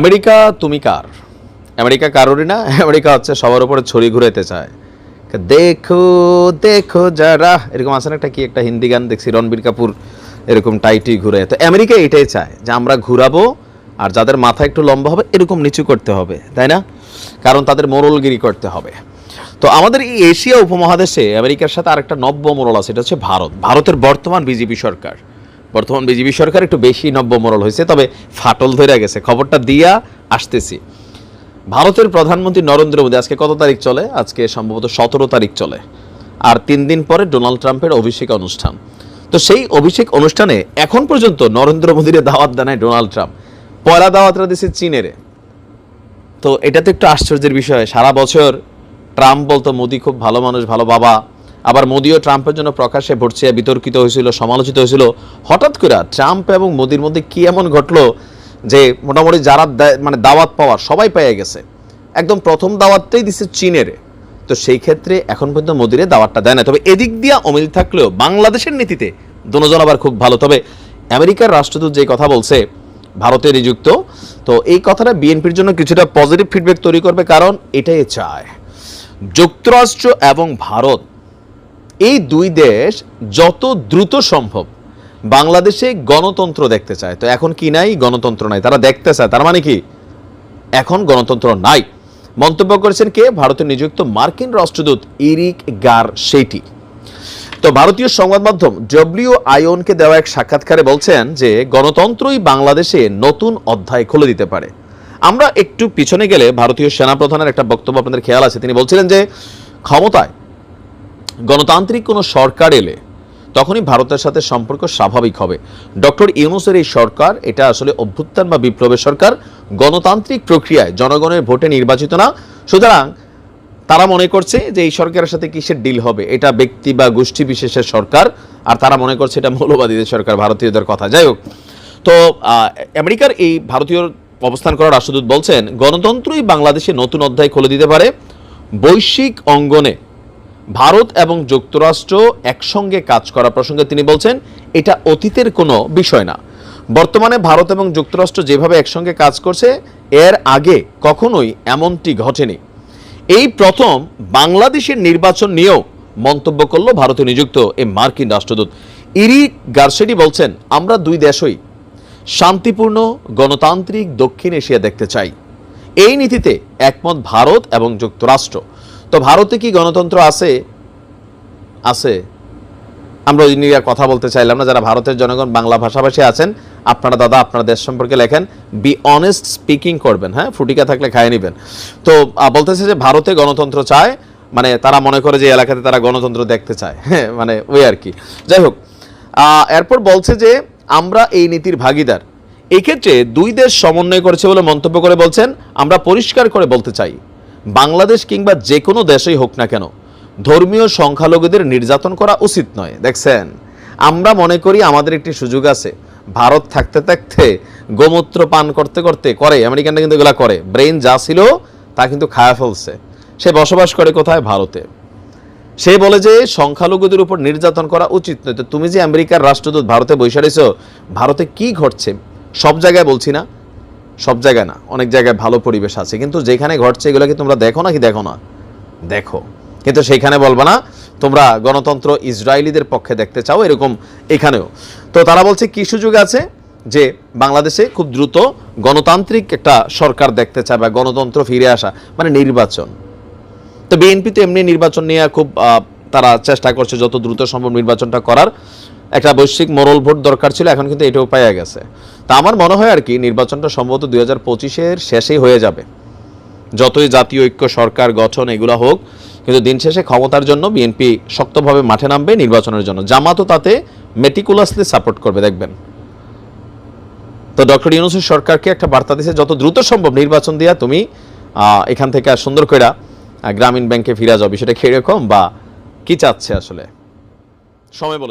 America, তুমি কার? America কারোরই না, আমেরিকা হচ্ছে সবার উপরে ছড়ি ঘুরাইতে চায়। দেখো দেখো যারা, এরকম আছে একটা কি একটা হিন্দি গান দেখছি, রণবীর কাপুর এরকম টাইটি ঘুরে তো আমেরিকা এটাই চায় যে আমরা ঘুরাবো আর যাদের মাথা একটু লম্বা হবে, এরকম নিচু করতে হবে, তাই না? কারণ তাদের মোরলগিরি করতে হবে। তো আমাদের এই এশিয়া উপমহাদেশে আমেরিকার সাথে আরেকটা নব্য মোরল আছে, এটা হচ্ছে ভারত। ভারতের বর্তমান বিজেপি সরকার। বর্তমান বিজেপি সরকার একটু বেশি নব্য মোরল হয়েছে, তবে ফাটল ধরে গেছে। খবরটা দিয়া আসতেছি। ভারতের প্রধানমন্ত্রী নরেন্দ্র মোদী, আজকে কত তারিখ চলে? আজকে সম্ভবত সতেরো তারিখ চলে। আর তিন দিন পরে ডোনাল্ড ট্রাম্পের অভিষেক অনুষ্ঠান। তো সেই অভিষেক অনুষ্ঠানে এখন পর্যন্ত নরেন্দ্র মোদীর দাওয়াত দেয় ডোনাল্ড ট্রাম্প। পয়লা দাওয়াতরা দিছে চীনেরে। তো এটা তো একটু আশ্চর্যের বিষয়, সারা বছর ট্রাম্প বলতো, মোদি খুব ভালো মানুষ, ভালো বাবা। আবার মোদিও ট্রাম্পের জন্য প্রকাশ্যে ভোটছে বিতর্কিত হয়েছিল, সমালোচিত হয়েছিল। হঠাৎ করে ট্রাম্প এবং মোদির মধ্যে কি এমন ঘটলো যে মোটামুটি যারা মানে দাওয়াত পাওয়ার সবাই পেয়ে গেছে? একদম প্রথম দাওয়াতটাই দিছে চীনের। তো সেই ক্ষেত্রে এখন পর্যন্ত মোদিরে দাওয়াতটা দেয় না। তবে এদিক দিয়া অমিল থাকলেও বাংলাদেশের নীতিতে দুজন আবার খুব ভালো। তবে আমেরিকার রাষ্ট্রদূত যে কথা বলছে, ভারতে নিযুক্ত, তো এই কথাটা বিএনপির জন্য কিছুটা পজিটিভ ফিডব্যাক তৈরি করবে কারণ এটাই চায়। যুক্তরাষ্ট্র এবং ভারত এই দুই দেশ যত দ্রুত সম্ভব বাংলাদেশে গণতন্ত্র দেখতে চায়। তো এখন কি নাই? গণতন্ত্র নাই। তারা দেখতে চায়। তার মানে কি? এখন গণতন্ত্র নাই। মন্তব্য করেছেন কে? ভারতে নিযুক্ত মার্কিন রাষ্ট্রদূত ইরিক গার সেইটি। তো ভারতীয় সংবাদ মাধ্যম ডব্লিউ আইওনকে দেওয়া এক সাক্ষাৎকারে বলছেন যে, গণতন্ত্রই বাংলাদেশে নতুন অধ্যায় খুলে দিতে পারে। আমরা একটু পিছনে গেলে ভারতীয় সেনাপ্রধানের একটা বক্তব্য আপনাদের খেয়াল আছে। তিনি বলছিলেন যে, ক্ষমতায় গণতান্ত্রিক কোনো সরকার এলে তখনই ভারতের সাথে সম্পর্ক স্বাভাবিক হবে। ডক্টর ইউনুসের এই সরকার, এটা আসলে অভ্যুত্থান বা বিপ্লবের সরকার, গণতান্ত্রিক প্রক্রিয়ায় জনগণের ভোটে নির্বাচিত না। সুতরাং তারা মনে করছে যে এই সরকারের সাথে কিসের ডিল হবে? এটা ব্যক্তি বা গোষ্ঠী বিশেষের সরকার, আর তারা মনে করছে এটা মৌলবাদীদের সরকার, ভারতীয়দের কথা। যাই হোক, তো আমেরিকার এই ভারতীয় অবস্থান করা রাষ্ট্রদূত বলছেন, গণতন্ত্রই বাংলাদেশে নতুন অধ্যায় খুলে দিতে পারে। বৈশ্বিক অঙ্গনে ভারত এবং যুক্তরাষ্ট্র একসঙ্গে কাজ করা প্রসঙ্গে তিনি বলছেন, এটা অতীতের কোনো বিষয় না। বর্তমানে ভারত এবং যুক্তরাষ্ট্র যেভাবে একসঙ্গে কাজ করছে, এর আগে কখনোই এমনটি ঘটেনি। এই প্রথম বাংলাদেশের নির্বাচন নিয়েও মন্তব্য করল ভারতে নিযুক্ত এই মার্কিন রাষ্ট্রদূত। ইরি গার্সেডি বলছেন, আমরা দুই দেশই শান্তিপূর্ণ, গণতান্ত্রিক দক্ষিণ এশিয়া দেখতে চাই। এই নীতিতে একমত ভারত এবং যুক্তরাষ্ট্র। তো ভারতে কি গণতন্ত্র আছে? আছে। আমরা ওই নিয়ে কথা বলতে চাইলাম না, যারা ভারতের জনগণ, বাংলা ভাষাভাষী আছেন, আপনারা দাদা, আপনার দেশ সম্পর্কে লেখেন বি অনেস্ট স্পিকিং করবেন হ্যাঁ? ফুটিকা থাকলে খায় নেবেন। তো বলতেছে যে ভারতে গণতন্ত্র চায় মানে তারা মনে করে যে এলাকাতে তারা গণতন্ত্র দেখতে চায় হ্যাঁ মানে ওই আর কি। যাই হোক এরপর বলছে যে আমরা এই নীতির ভাগিদার। এক্ষেত্রে দুই দেশ সমন্বয় করেছে বলে মন্তব্য করে বলছেন, আমরা পরিষ্কার করে বলতে চাই। বাংলাদেশ কিংবা যে কোনো দেশেই হোক না কেন, ধর্মীয় সংখ্যালঘুদের নির্যাতন করা উচিত নয়। দেখছেন? আমরা মনে করি আমাদের একটি সুযোগ আছে। ভারত থাকতে থাকতে গোমূত্র পান করতে করতে করে, আমেরিকানরা কিন্তু এগুলা করে। ব্রেন যা ছিল, তা কিন্তু খায়া ফেলছে। সে বসবাস করে কোথায়? ভারতে। সে বলে যে সংখ্যালঘুদের উপর নির্যাতন করা উচিত নয়। তো তুমি যে আমেরিকার রাষ্ট্রদূত ভারতে রয়েছো, ভারতে কি ঘটছে? সব জায়গায় বলছি না। সব জায়গায় না, অনেক জায়গায় ভালো পরিবেশ আছে। কিন্তু যেখানে ঘটছে এগুলো কি তোমরা দেখো নাকি দেখো না? দেখো। কিন্তু সেখানে বলব না, তোমরা গণতন্ত্র ইসরায়েলিদের পক্ষে দেখতে চাও এরকম এখানেও। তো তারা বলছে, কি সুযোগ আছে যে বাংলাদেশে খুব দ্রুত গণতান্ত্রিক একটা সরকার দেখতে চায় বা গণতন্ত্র ফিরে আসা মানে নির্বাচন? তো বিএনপি তো এমনি নির্বাচন নিয়ে খুব তারা চেষ্টা করছে যত দ্রুত সম্ভব নির্বাচনটা করার। একটা বৈশ্বিক মোরল ভোট দরকার ছিল, এখন কিন্তু এটাও পাওয়া গেছে। তা আমার মনে হয় আর কি, নির্বাচনটা সম্ভবত দুই হাজার পঁচিশের শেষেই হয়ে যাবে। যতই জাতীয় ঐক্য সরকার গঠন এগুলো হোক, কিন্তু দিন শেষে ক্ষমতার জন্য বিএনপি শক্তভাবে মাঠে নামবে নির্বাচনের জন্য। জামাতও তাতে মেটিকুলাসলি সাপোর্ট করবে, দেখবেন। তো ডক্টর ইউনুসের সরকারকে একটা বার্তা দিছে, যত দ্রুত সম্ভব নির্বাচন দিয়া তুমি এখান থেকে আর সুন্দর করে গ্রামীণ ব্যাংকে ফিরে যাও। বিষয়টা খেয়ে কম বা কি চাচ্ছে আসলে? সময় বলে